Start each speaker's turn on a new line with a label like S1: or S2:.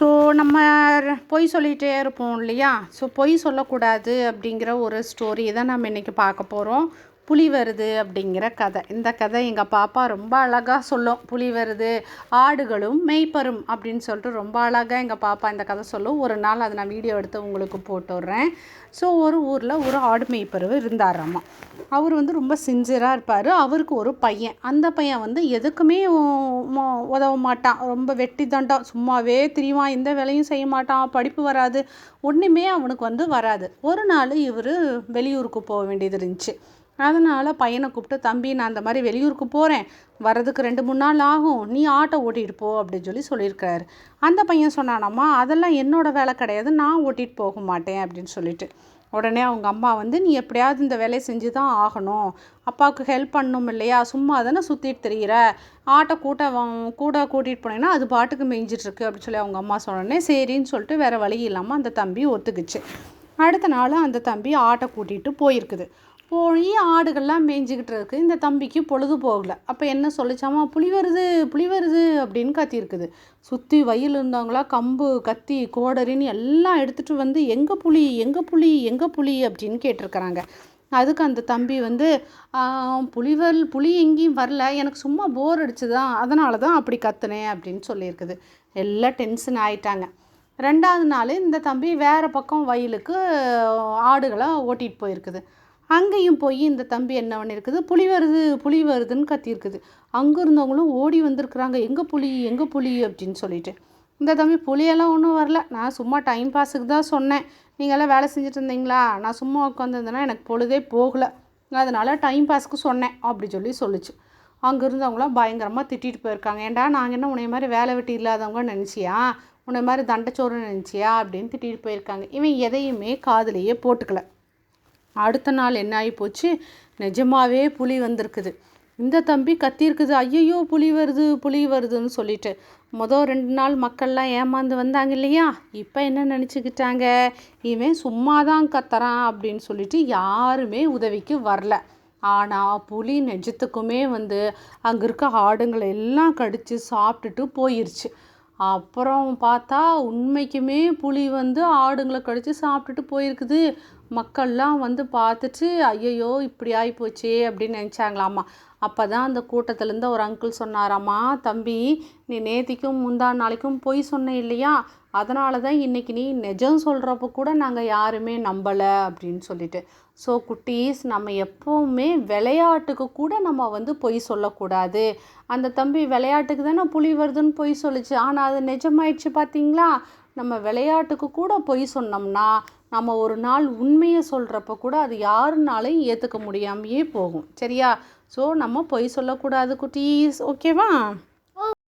S1: So நம்ம பொய் சொல்லிகிட்டே இருப்போம் இல்லையா? ஸோ பொய் சொல்லக்கூடாது அப்படிங்கிற ஒரு ஸ்டோரி தான் நம்ம இன்றைக்கி பார்க்க போகிறோம் புலி வருது அப்படிங்கிற கதை. இந்த கதை எங்கள் பாப்பா ரொம்ப அழகாக சொல்லும். புலி வருது ஆடுகளும் மெய்ப்பரும் அப்படின்னு சொல்லிட்டு ரொம்ப அழகாக எங்கள் பாப்பா இந்த கதை சொல்லும். ஒரு நாள் அதை நான் வீடியோ எடுத்து உங்களுக்கு போட்டு விட்றேன். ஸோ ஒரு ஊரில் ஒரு ஆடு மெய்ப்பருவு இருந்தாராம்மா அவர் வந்து ரொம்ப சின்சியராக இருப்பார். அவருக்கு ஒரு பையன். அந்த பையன் வந்து எதுக்குமே உதவ மாட்டான். ரொம்ப வெட்டி தண்டம். சும்மாவே திரிவான் எந்த வேலையும் செய்ய மாட்டான். படிப்பு வராது. ஒன்றுமே அவனுக்கு வந்து வராது. ஒரு நாள் இவர் வெளியூருக்கு போக வேண்டியது இருந்துச்சு. அதனால் பையனை கூப்பிட்டு தம்பி நான் அந்த மாதிரி வெளியூருக்கு போகிறேன் வர்றதுக்கு ரெண்டு மூணு நாள் ஆகும். நீ ஆட்டோ ஓட்டிகிட்டு போ அப்படின்னு சொல்லி சொல்லியிருக்கிறாரு. அந்த பையன் சொன்னானாம்மா அதெல்லாம் என்னோடய வேலை கிடையாது. நான் ஓட்டிகிட்டு போக மாட்டேன் அப்படின்னு சொல்லிட்டு. உடனே அவங்க அம்மா வந்து நீ எப்படியாவது இந்த வேலையை செஞ்சு தான் ஆகணும். அப்பாவுக்கு ஹெல்ப் பண்ணணும் இல்லையா? சும்மா தானே சுற்றிட்டு தெரிகிற ஆட்டை கூட்ட கூட கூட்டிகிட்டு போனேன்னா அது பாட்டுக்கு மேய்ஞ்சிட்ருக்கு அப்படின்னு சொல்லி அவங்க அம்மா சொன்னோடனே சரின்னு சொல்லிட்டு வேறு வழி இல்லாமல் அந்த தம்பி ஒத்துக்குச்சு. அடுத்த நாள் அந்த தம்பி ஆட்டை கூட்டிகிட்டு போயிருக்குது. போய் ஆடுகள்லாம் மேய்ஞ்சிக்கிட்டு இருக்கு. இந்த தம்பிக்கு பொழுது போகல. அப்போ என்ன சொல்லிச்சாமா? புலி வருது புலி வருது அப்படின்னு கத்தியிருக்குது. சுற்றி வயல் இருந்தவங்களா கம்பு கத்தி கோடரின்னு எல்லாம் எடுத்துகிட்டு வந்து எங்கே புலி எங்கே புலி எங்கே புலி? அப்படின்னு கேட்டிருக்கிறாங்க. அதுக்கு அந்த தம்பி வந்து புலிவல் புலி எங்கேயும் வரல. எனக்கு சும்மா போர் அடிச்சுதான் அதனால தான் அப்படி கத்துனேன் அப்படின்னு சொல்லியிருக்குது. எல்லாம் டென்ஷன் ஆயிட்டாங்க. ரெண்டாவது நாள் இந்த தம்பி வேறு பக்கம் வயலுக்கு ஆடுகளை ஓட்டிகிட்டு போயிருக்குது. அங்கேயும் போய் இந்த தம்பி என்ன பண்ணியிருக்குது? புலி வருது புலி வருதுன்னு கத்தியிருக்குது. அங்கே இருந்தவங்களும் ஓடி வந்திருக்குறாங்க. எங்கே புலி எங்கே புலி அப்படின்னு சொல்லிட்டு. இந்த தம்பி புலியெல்லாம் ஒன்றும் வரல. நான் சும்மா டைம் பாஸுக்கு தான் சொன்னேன். நீங்களாம் வேலை செஞ்சுட்டு இருந்தீங்களா? நான் சும்மா உட்காந்துருந்தேன்னா எனக்கு பொழுதே போகலை. அதனால் டைம் பாஸ்க்கு சொன்னேன் அப்படி சொல்லி சொல்லிச்சு. அங்கே இருந்தவங்களாம் பயங்கரமாக திட்டிகிட்டு போயிருக்காங்க. ஏன்டா நாங்கள் என்ன உன்னை மாதிரி வேலை வெட்டி இல்லாதவங்க நினச்சியா? உன்னை மாதிரி தண்டச்சோறு நினச்சியா? அப்படின்னு திட்டிகிட்டு போயிருக்காங்க. இவன் எதையுமே காதுலேயே போட்டுக்கலை. அடுத்த நாள் என்ன ஆகி போச்சு? நிஜமாவே புலி வந்திருக்குது. இந்த தம்பி கத்தியிருக்குது. ஐயையோ புலி வருது புலி வருதுன்னு சொல்லிட்டு. மொதல் ரெண்டு நாள் மக்கள்லாம் ஏமாந்து வந்தாங்க இல்லையா? இப்போ என்ன நினச்சிக்கிட்டாங்க? இவன் சும்மா தான் கத்துறான் அப்படின்னு சொல்லிட்டு யாருமே உதவிக்கு வரல. ஆனால் புலி நெஜத்துக்குமே வந்து அங்கே இருக்க ஆடுங்களை எல்லாம் கடித்து சாப்பிட்டுட்டு போயிடுச்சு அப்புறம் பார்த்தா உண்மைக்குமே புலி வந்து ஆடுங்களை கடித்து சாப்பிட்டுட்டு போயிருக்குது. மக்கள்லாம் வந்து பார்த்துட்டு ஐயையோ இப்படி ஆகிப்போச்சே அப்படின்னு நினச்சாங்களாம்மா அப்போ தான் அந்த கூட்டத்துலேருந்து ஒரு அங்கிள் சொன்னாராம்மா தம்பி நீ நேத்திக்கும் முந்தா நாளைக்கும் பொய் சொன்ன இல்லையா? அதனால தான் இன்றைக்கி நீ நிஜம் சொல்கிறப்ப கூட நாங்கள் யாருமே நம்பலை அப்படின்னு சொல்லிட்டு. ஸோ குட்டீஸ் நம்ம எப்போவுமே விளையாட்டுக்கு கூட நம்ம வந்து பொய் சொல்லக்கூடாது. அந்த தம்பி விளையாட்டுக்கு தானே புலி வருதுன்னு பொய் சொல்லிச்சு. ஆனால் அது நிஜமாயிடுச்சு பார்த்தீங்களா நம்ம விளையாட்டுக்கு கூட பொய் சொன்னோம்னா நம்ம ஒரு நாள் உண்மையை சொல்கிறப்ப கூட அது யாருனாலையும் ஏற்றுக்க முடியாமையே போகும். சரியா? ஸோ நம்ம பொய் சொல்லக்கூடாது குட்டீஸ். ஓகேவா?